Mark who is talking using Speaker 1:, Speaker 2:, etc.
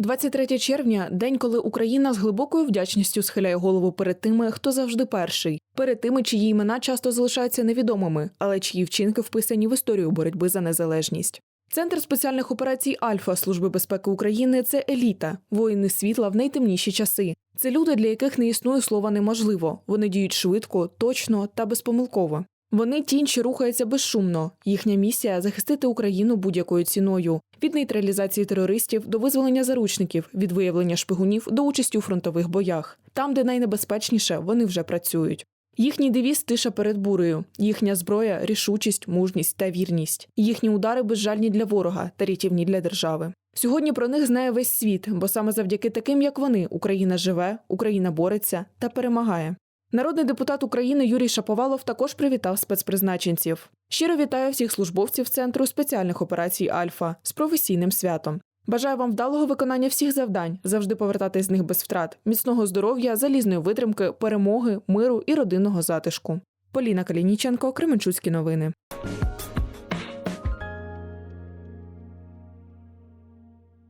Speaker 1: 23 червня день, коли Україна з глибокою вдячністю схиляє голову перед тими, хто завжди перший, перед тими, чиї імена часто залишаються невідомими, але чиї вчинки вписані в історію боротьби за незалежність. Центр спеціальних операцій Альфа Служби безпеки України це еліта, воїни світла в найтемніші часи. Це люди, для яких не існує слова неможливо. Вони діють швидко, точно та безпомилково. Вони тінь, що рухається безшумно. Їхня місія захистити Україну будь-якою ціною від нейтралізації терористів до визволення заручників, від виявлення шпигунів до участі у фронтових боях. Там, де найнебезпечніше, вони вже працюють. Їхній девіз тиша перед бурею, їхня зброя рішучість, мужність та вірність. Їхні удари безжальні для ворога та рятівні для держави. Сьогодні про них знає весь світ, бо саме завдяки таким, як вони, Україна живе, Україна бореться та перемагає. Народний депутат України Юрій Шаповалов також привітав спецпризначенців. Щиро вітаю всіх службовців Центру спеціальних операцій Альфа з професійним святом. Бажаю вам вдалого виконання всіх завдань, завжди повертатись з них без втрат, міцного здоров'я, залізної витримки, перемоги, миру і родинного затишку. Поліна Калініченко, Кременчуцькі новини.